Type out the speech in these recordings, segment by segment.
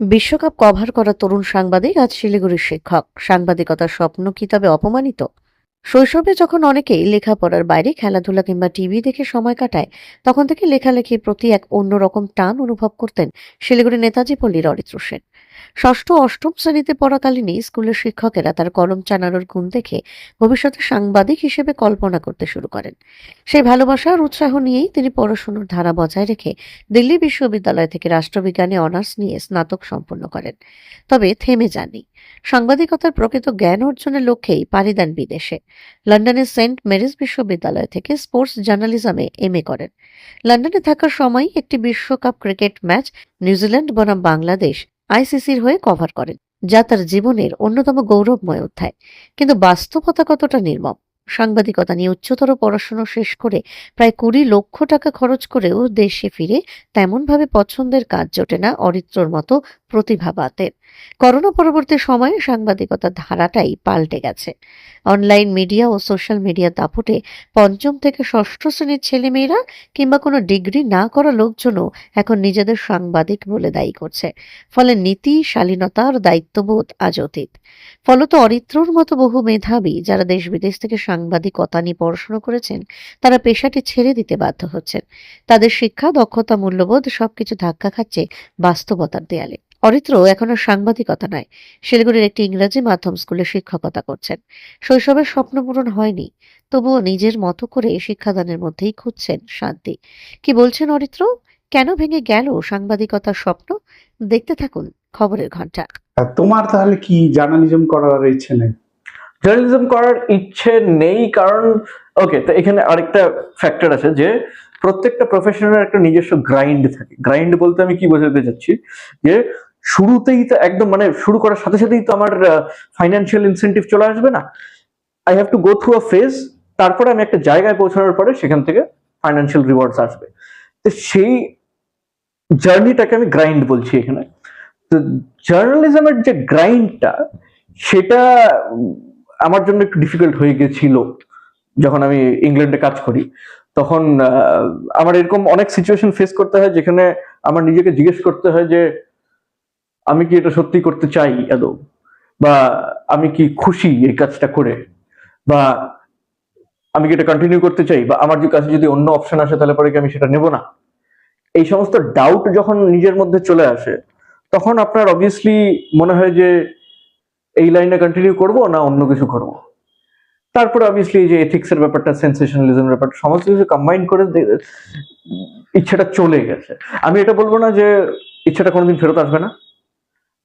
বিশ্বকাপ কভার করা তরুণ সাংবাদিক আজ শিলিগুড়ির শিক্ষক। সাংবাদিকতার স্বপ্ন কি তবে অপমানিত? শৈশবে যখন অনেকেই লেখাপড়ার বাইরে খেলাধুলা কিংবা টিভি দেখে সময় কাটায়, তখন থেকে লেখালেখির প্রতি এক অন্যরকম টান অনুভব করতেন শিলিগুড়ি নেতাজি পল্লীর অরিত্র সেন। ষষ্ঠ অষ্টম শ্রেণীতে পড়াকালীনই স্কুলের শিক্ষকেরা তার কলম চানানোর গুণ দেখে ভবিষ্যতে সাংবাদিক হিসেবে কল্পনা করতে শুরু করেন। সেই ভালোবাসা আর উৎসাহ নিয়েই তিনি পড়াশোনার ধারা বজায় রেখে দিল্লি বিশ্ববিদ্যালয় থেকে রাষ্ট্রবিজ্ঞানে অনার্স নিয়ে স্নাতক সম্পন্ন করেন। তবে থেমে যাননি। সাংবাদিকতার প্রকৃত জ্ঞান অর্জনের লক্ষ্যেই পাড়ি দেন বিদেশে। লন্ডনের সেন্ট মেরিস বিশ্ববিদ্যালয় থেকে স্পোর্টস জার্নালিজমে এম করেন। লন্ডনে থাকার সময় একটি বিশ্বকাপ ক্রিকেট ম্যাচ নিউজিল্যান্ড বনাম বাংলাদেশ আইসিসির হয়ে কভার করেন, যা তার জীবনের অন্যতম গৌরবময় অধ্যায়। কিন্তু বাস্তবতা কতটা নির্মম? সাংবাদিকতা নিয়ে উচ্চতর পড়াশোনা শেষ করে প্রায় কুড়ি লক্ষ টাকা খরচ করেও দেশে ফিরে তেমনভাবে পছন্দের কাজ জোটে না অরিত্রর মতো প্রতিভাবাতের করোনা পরবর্তী সময়ে সাংবাদিকতার ধারাটাই পাল্টে গেছে। অনলাইন মিডিয়া ও সোশ্যাল মিডিয়া দাপটে পঞ্চম থেকে ষষ্ঠ শ্রেণির ছেলেমেয়েরা কিংবা কোনো ডিগ্রি না করা লোকজনও এখন নিজেদের সাংবাদিক বলে দায়ী করছে। ফলে নীতি, শালীনতা আর দায়িত্ববোধ আজ অতীত। ফলত অরিত্রর মতো বহু মেধাবী যারা দেশ বিদেশ থেকে সাংবাদিকতা নিয়ে পড়াশোনা করেছেন, তারা পেশাটি ছেড়ে দিতে বাধ্য হচ্ছেন। তাদের শিক্ষা, দক্ষতা, মূল্যবোধ সবকিছু ধাক্কা খাচ্ছে বাস্তবতার দেয়ালে। অরিত্র এখন সাংবাদিকতা নয়, শিলিগুড়ির একটি ইংরেজি মাধ্যম স্কুলে শিক্ষকতা করছেন। শৈশবের স্বপ্ন পূরণ হয়নি, তবুও নিজের মতো করে শিক্ষাদানের মধ্যেই খুঁজছেন শান্তি। কি বলছেন অরিত্র? কেন ভেঙে গেল সাংবাদিকতার স্বপ্ন? দেখতে থাকুন খবরের ঘণ্টা তোমার তাহলে কি জার্নালিজম করার ইচ্ছে নেই? জার্নালিজম করার ইচ্ছে নেই, কারণ ওকে তো এখানে আরেকটা ফ্যাক্টর আছে যে, প্রত্যেকটা প্রফেশনের একটা নিজস্ব গ্রাইন্ড থাকে। গ্রাইন্ড বলতে আমি কি বোঝাতে চাচ্ছি? যে, শুরুতেই তো একদম মানে শুরু করার সাথে সাথেই তো আমার ফাইন্যান্সিয়াল ইনসেন্টিভ চলে আসবে না। I have to go through a phase তারপরে আমি একটা জায়গায় পৌঁছানোর পরে সেখান থেকে ফাইন্যান্সিয়াল রিওয়ার্ডস আসবে। তো সেই জার্নিটাকে আমি গ্রাইন্ড বলছি এখানে। তো জার্নালিজমের যে গ্রাইন্ডটা সেটা আমার জন্য একটু ডিফিকাল্ট হয়ে গেছিল যখন আমি ইংল্যান্ডে কাজ করি। তখন আমার এরকম অনেক সিচুয়েশন ফেস করতে হয় যেখানে আমার নিজেকে জিজ্ঞেস করতে হয় যে, আমি কি এটা সত্যি করতে চাই আদৌ বা আমি কি খুশি এই কাজটা করে? বা আমি কি এটা কন্টিনিউ করতে চাই? বা আমার যে কাছে যদি অন্য অপশন আসে তাহলে পরে কি আমি সেটা নেব না? এই সমস্ত ডাউট যখন নিজের মধ্যে চলে আসে, তখন আপনার অবভিয়াসলি মনে হয় যে এই লাইনে কন্টিনিউ করব না অন্য কিছু করব? তারপরে অবভিয়াসলি যে এথিক্স এর ব্যাপারটা সেন্সেশনালিজমের ব্যাপারটা সমস্ত কিছু কম্বাইন করে ইচ্ছাটা চলে গেছে। আমি এটা বলব না যে ইচ্ছাটা কোনোদিন ফেরত আসবে না।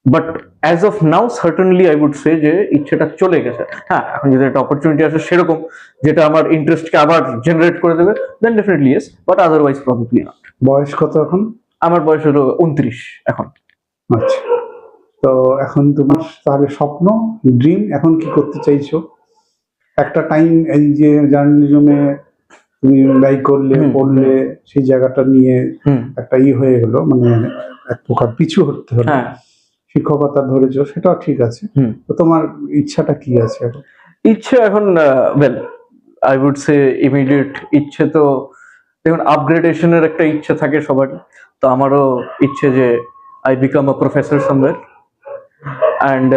But as of now certainly I would say যে ইচ্ছেটা চলে গেছে। হ্যাঁ এখন যদি একটা অপরচুনিটি আসে সেরকম যেটা আমার ইন্টারেস্টকে আবার জেনারেট করে দেবে then definitely yes but otherwise probably না বয়স কত এখন? আমার বয়স হলো উনত্রিশ এখন। আচ্ছা। তো এখন তোমার তাহলে স্বপ্ন ড্রিম এখন কি করতে চাইছো? একটা টাইম এই যে জার্নালিজমে তুমি ব্যয় করলে পড়লে সেই জায়গাটা নিয়ে একটা ই হয়ে গেলো মানে এক প্রকার পিছু হতে হলো। হ্যাঁ। শিক্ষকতা ধরেছো সেটাও ঠিক আছে। তো তোমার ইচ্ছাটা কি আছে এখন? ইচ্ছে এখন well I would say immediate ইচ্ছে তো দেখুন আপগ্রেডেশনের একটা ইচ্ছে থাকে সবারই তো আমারও ইচ্ছে যে I become a professor somewhere and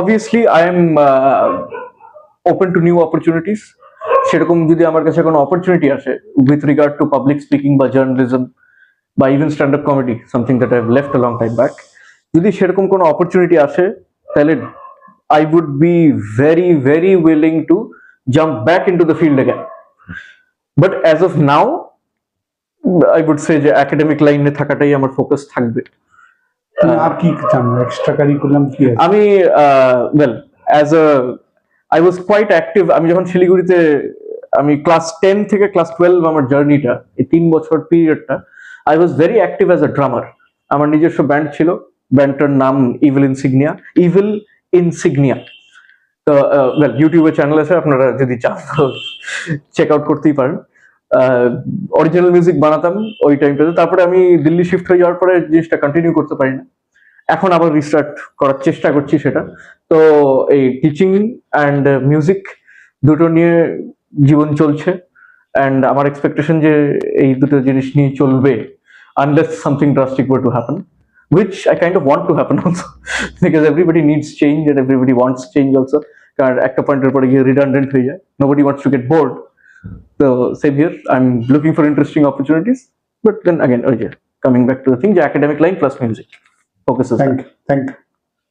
obviously I am open to new opportunities সেরকম যদি আমার কাছে কোনো অপরচুনিটি আসে with regard to public speaking বা জার্নালিজম বা even stand up comedy something that I left long time back যদি সেরকম কোনো অপরচুনিটি আসে তাহলে I would be very, very willing to jump back into the field again. But as of now, I would say যে academic লাইনে থাকাটাই আমার focus থাকবে আর কি জানো এক্সট্রা কারিকুলাম কি আমি well as a I was quite active আমি যখন শিলিগুড়িতে আমি ক্লাস টেন থেকে ক্লাস টুয়েলভ আমার জার্নিটা এই তিন বছর পিরিয়ডটা I was very active as a drummer আমার নিজস্ব ব্যান্ড ছিল ব্যান্ডটার নাম ইভিল ইনসিগনিয়া ইভিল ইনসিগনিয়া তো ওয়েল ইউটিউবে চ্যানেল আছে আপনারা যদি চান চেক আউট করতেই পারেন। অরিজিনাল মিউজিক বানাতাম ওই টাইমটাতে তারপরে আমি দিল্লি শিফট হয়ে যাওয়ার পরে জিনিসটা কন্টিনিউ করতে পারি না। এখন আবার রিস্টার্ট করার চেষ্টা করছি সেটা। তো এই টিচিং অ্যান্ড মিউজিক দুটো নিয়ে জীবন চলছে। অ্যান্ড আমার এক্সপেকটেশন যে এই দুটো জিনিস নিয়ে চলবে unless something drastic way to happen which I kind of want to happen also, because everybody needs change and everybody wants change also কারণ একটা পয়েন্টের পরে গিয়ে রিডান্ডেন্ট হয়ে যায়। Nobody wants to get bored So same here, I'm looking for interesting opportunities. But then again, oh yeah, coming back to the thing, the academic line plus music focuses. Thank, that. thank.